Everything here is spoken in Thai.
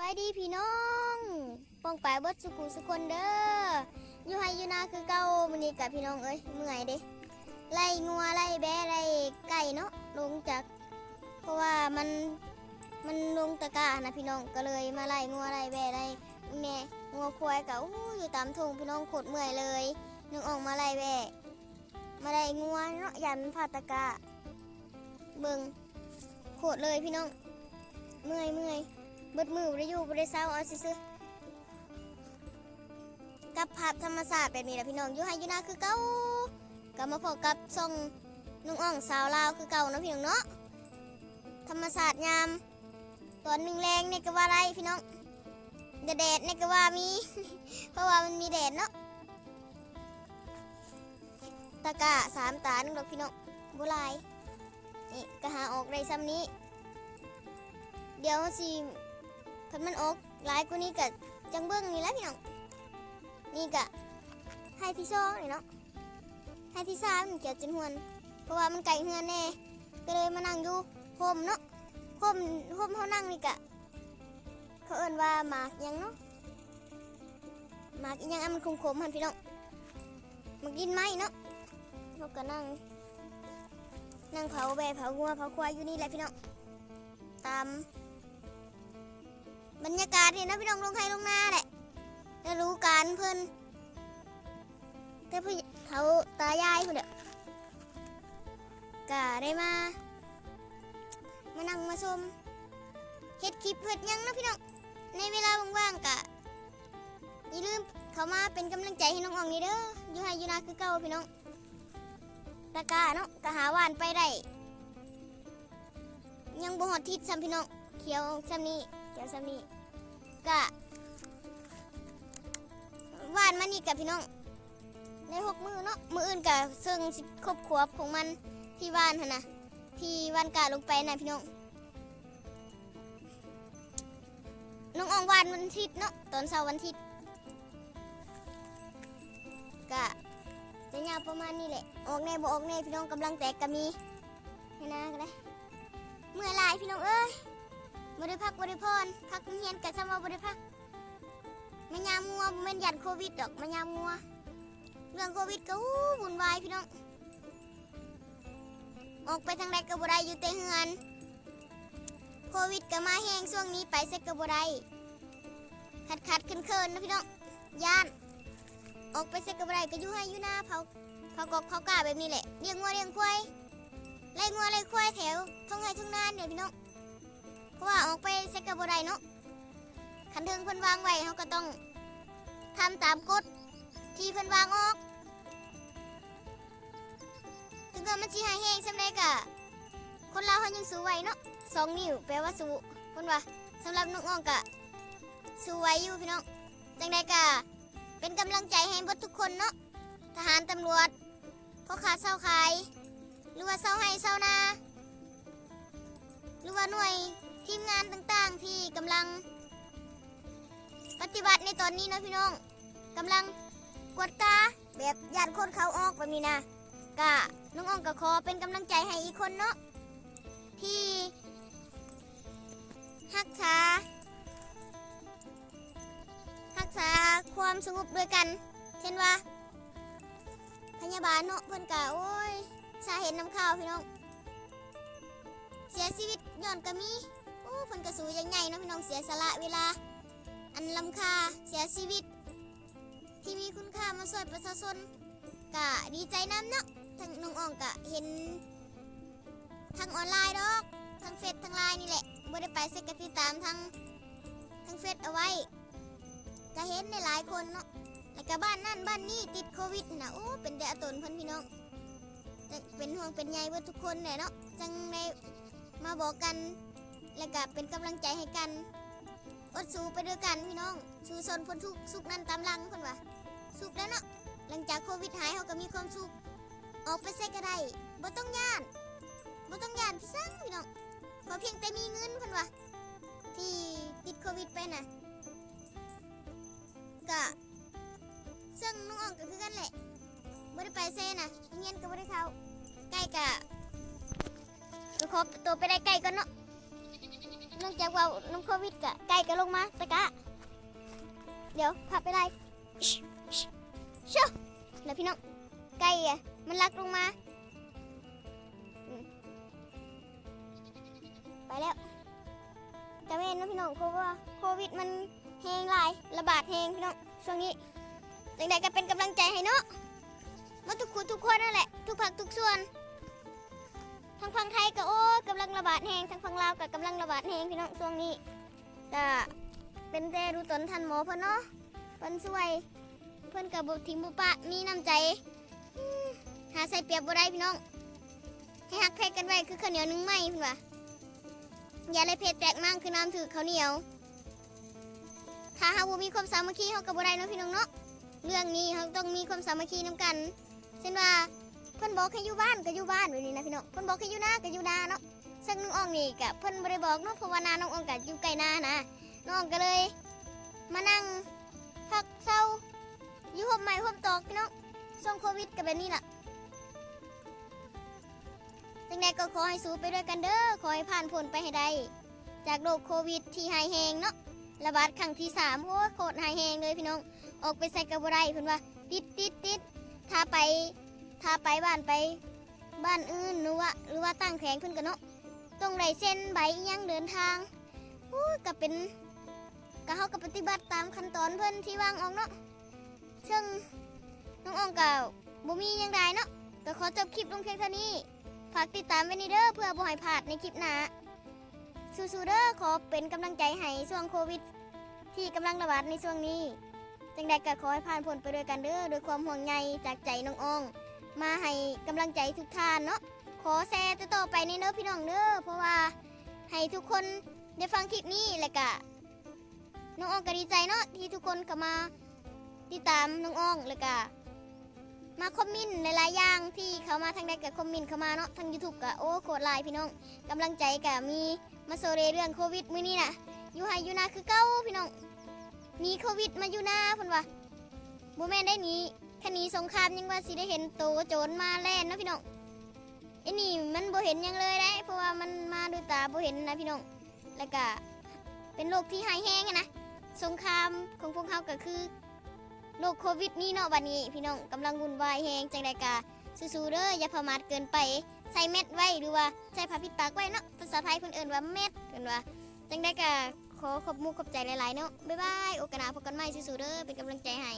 บายดีพี่น้องป้องไปบดสุขุสุคนเด้อ อยู่ไฮอยู่นาคือเก่ามื้อนี้กับพี่น้องเอ้ยเมื่อยเด้ไล่งัวไล่แบะไล่ไก่เนาะลงจาก เพราะว่ามันมันลงตะก้านะพี่น้องก็เลยมาไล่งัวไล่แบะไล่แน่งัวควายกับออยู่ตามทุ่งพี่น้องโคตรเมื่อยเลยนึงออกมาไล่แบะมาไล่งัวเนาะยันพาตะก้าเบิ่งโคตรเลยพี่น้อง เมื่อยเมื่อย เบิดมือบ่ได้อยู่บ่ได้เศร้าเอาซื่อๆกับภาพธรรมศาสตร์แบบนี้แหละพี่น้องอยู่ให้อยู่นาคือเก่ากับมาพบกับซ่องนุ่งอ่องสาวลาวคือเก่าเนาะพี่น้องเนาะธรรมศาสตร์ยาม ตอนหนึ่งแรงเนี่ยก็ว่าไรพี่น้องแดดแดดเนี่ยก็ว่ามี เพราะว่ามันมีแดดเนาะตะกะสามตาหนึ่งดอกพี่น้องบุลายนี่ก็หาออกได้ซ้ำนี้ เดี๋ยวสิันมันออกหลายกว่านี้กับจังเบิ้งนี่แหละพี่น้องนี่กะให้ที่ซองนี่เนาะให้ที่สามนี่เกี่ยวจนหวน เพราะว่ามันไก่เฮือนแน่ก็เลยมานั่งอยู่โฮมเนาะโฮมโฮมเขานั่งนี่กะเขาเอิ้นว่าหมากยังเนาะหมากยังอันมันคมๆหันพี่น้องมากินไหมเนาะเขาก็นั่ง นั่งเผาแบเผางัวเผาควายอยู่นี่แหละพี่น้องตาม บรรยากาศนี่นะพี่น้องลงไทยลงหน้าแหละได้รู้การเพิ่นแต่พี่เขาตายายเพิ่นเด้อกะได้มา มานั่งมาชมเฮ็ดคลิปเฮ็ดยังนะพี่น้อง ในเวลาว่างๆกะอย่าลืมเขามาเป็นกำลังใจให้น้องอ่องนี่เด้ออยู่ให้อยู่นาคือเก่าพี่น้องตะกาเนาะกะหาหวานไปได้ยังบ่ฮอดทิศซ้ำพี่น้องเขียวซ้ำนี้ เขียวซ้ำนี้กะวานมานี่กับพี่น้องในหกมือเนาะมืออื่นกะซึ่งครบขวบของมันที่วานหนนะที่วานกะลงไปนะพี่น้องน้องอองวานวันอาทิตย์เนาะตอนเช้าวันอาทิตย์กะจะยาวประมาณนี้แหละออกแน่บ่ออกแน่พี่น้องกำลังแตกก็มีให้นะก็ได้เมื่อหลายพี่น้องเอ้ย บริพักบริพรพักเฮียนกับสมาบริพักมันยามัวมันยันโควิดดอกมันยามัว เรื่องโควิดก็หูวุ่นวายพี่น้อง ออกไปทางใดก็บ่ไดอยู่แต่เฮือนโควิดก็มาแห้งช่วงนี้ไปเซ็กก็บ่ไดขัดขัดขึ้นเคินนะพี่น้องย่าน ออกไปเซ็กก็บ่ไดก็อยู่ให้อยู่หน้าเผาเผากอกเผากาแบบนี้แหละเลี้ยงงัวเลี้ยงควายไล่งัวไล่ควายแถวท้องไห้ท้องนานเนี่ยพี่น้อง เพราะว่าออกไปเซ็กกับบไดเนาะขันเทิงเพิ่นวางไว้เขาก็ต้องทำตามกฎที่เพิ่นวางออก ถึงเกิดมันชีหายแห้งสำเร็จกะคนเราเขายังสู้ไหวเนาะสองนิ้วแปลว่าสู้คนว่าสำหรับน้องอ่องกะสู้ไหวอยู่พี่น้องจังใดกะเป็นกำลังใจให้เบดทุกคนเนาะทหารตำรวจพ่อค้าเศร้าขายหรือว่าเศร้าให้เศร้านาหรือว่าหน่วย มงานต่างๆ ที่กำลัง ปฏิบัติในตอนนี้นะพี่น้องกำลังกวดกาแบบยานคนเขาออกแบบนี้นะกะน้องอ่องกะขอเป็นกำลังใจให้อีกคนเนาะที่รักษารักษาความสงบด้วยกัน เช่นว่า พยาบาลเนาะเพิ่นกะโอ้ยสาเหตุน้ำข้าวพี่น้อง เสียชีวิตย้อนก็มี โอ้เพิ่นกระสูยังไงเนาะพี่น้องเสียสละเวลา อันลำค่าเสียชีวิต ที่มีคุณค่ามาช่วยประชาชนกะดีใจน้ำเนาะทั้งน้องอ่องกะเห็นทางออนไลน์ดอกทางเฟซทางไลน์นี่แหละบ่ได้ไปเสกกติดตามทางทางเฟซเอาไว้ก็เห็นในหลายคนเนาะแล้วก็บ้านนั่นบ้านนี้ติดโควิดนะโอ้เป็นเดอะตนพ่นพี่น้องจะเป็นห่วงเป็นใยเพื่อทุกคนเนี่ยเนาะจังได้มาบอกกัน แล้วก็เป็นกำลังใจให้กันอดสู้ไปด้วยกันพี่น้อง สู้สนพ้นทุกสุขนั้นตามหลังคนว่าสุขแล้วเนาะหลังจากโควิดหายเขาก็มีความสุขออกไปใส่ก็ได้บ่ต้องย่านบ่ต้องย่านพี่ซังพี่น้องขอเพียงแต่มีเงินเพิ่นว่าที่ติดโควิดไปน่ะก็ซึ่งน้องอ่องก็คือกันแหละบ่ได้ไปเซ่นะเงียนก็บ่ได้เข้าใกล้กะตัวครบตัวไปได้ไกล้ก่อนเนาะ เนื่องจากว่าน้ำโควิดกะไก่ก็ลงมาตะกะ เดี๋ยวพับไปได้เชื่อแล้วพี่น้องไก่อะมันลักลงมาอืมไปแล้วจะไม่เห็นนะพี่น้องเพราะว่าโควิดมันแหงหลายระบาดแหงพี่น้องช่วงนี้จังใดก็เป็นกำลังใจให้เนาะมาทุกคนทุกคนนั่นแหละ ทุกภาคทุกส่วนทางฝั่งไทยก็โอ้กำลังระบาดแหงทางฝั่งลาวก็กำลังระบาดแหงพี่น้องช่วงนี้ก็เป็นแต่ดูตนทันหมอเพิ่นเนาะเพิ่นช่วย เพิ่นกับบุทิมบุปะมีน้ำใจหาใส่เปียบบ่ได้พี่น้อง ให้หักแพกกันไว้คือข้าวเหนียวนึ่งไหมเพิ่นว่าอย่าเลยเพจแตกมั่งคือน้ำถือข้าวเหนียว ถ้าหากบ่มีความสามัคคีเฮาก็บ่ได้เนาะพี่น้องเนาะเรื่องนี้เฮาต้องมีความสามัคคีนํกัน เช่นว่า บอกให้อยู่บ้านก็อยู่บ้านแบบนี้นะพี่น้องเพิ่นบอกให้อยู่นาก็อยู่นาเนาะซึ่งน้องอ่องนี่ก็เพิ่นบ่ได้บอกเนาะเพราะว่านาน้องอ่องก็อยู่ใกลนานะน้องก็เลย มานั่งพักเศร้าอยู่ห่มไม้ห่มตอกพี่น้องช่วงโควิดก็แบบนี้ล่ะจังใดก็ขอให้สู้ไปด้วยกันเด้อขอให้ผ่านพ้นไปให้ได้จากโรคโควิดที่หายแหงเนาะระบาดครั้งที่สามโอ้โคตรหายแหงเลยพี่น้อง ออกไปใส่กระบ่ได้เพิ่นว่า ติดติดติดถ้าไป ถ้าไปบ้านไปบ้านอื่นหรือว่าหรือว่าตั้งแผงขึ้นกันเนาะต้องไรเส้นใบยังเดินทางอู้ก็เป็นก็เขาก็ปฏิบัติตามขั้นตอนเพิ่อนที่วางออกเนาะซึ่งน้องอองกับบ่มียังไดเนาะก็ขอจบคลิปลงเพียงเท่านี้ ฝากติดตามไว้นี่เด้อเพื่อบ่ให้พลาดในคลิปหน้าสู้ๆเด้อขอเป็นกำลังใจให้ช่วงโควิด ที่กำลังระบาดในช่วงนี้ จังใดก็ขอให้ผ่านพ้นไปด้วยกันเด้อด้วยความห่วงใยจากใจน้องออง มาให้กำลังใจทุกท่านเนาะขอแชร์ต่อไปในเน้อพี่น้องเด้อเพราะว่าให้ทุกคนได้ฟังคลิปนี้แล้วก็น้องอ่องก็ดีใจเนาะที่ทุกคนเข้ามาติดตามน้องอ่องแล้วก็มาคอมเมนต์หลายๆอย่างที่เขามาทางใดกับคอมเมนต์เข้ามาเนาะทาง YouTube ก็โอ้โคตรลายพี่น้องกำลังใจก็มีมาโซเรเรื่องโควิดมื้อนี้น่ะอยู่ไฮอยู่นาคือเก้าพี่น้องหนีโควิดมาอยู่นาเพิ่นว่า บ่แม่นได้หนีคณีสงครามยังว่าสิได้เห็นโตโจรมาแล่นเนาะพี่น้องไอ้นี่มันบ่เห็นยังเลยได้ เพราะว่ามันมาด้วยตาบ่เห็นนะพี่น้องแล้วก็เป็นโรคที่หายแห้งนะสงครามของพวกเขาก็คือโรคโควิดนี่เนาะบัดนี้ พี่น้องกำลังวุ่นวายแห้งจังใดกะสู้ๆเด้ออย่าประมาทเกินไป ใส่เม็ดไว้หรือว่าใส่ผ้าปิดปากไว้เนาะภาษาไทยเพิ่นเอิ้นว่าเม็ดเพิ่นว่าจังใดกะขอขอบมุกขอบใจหลายๆเนาะบ๊ายบายโอกาสหน้าพบกันใหม่สู้ๆเด้อเป็นกำลังใจให้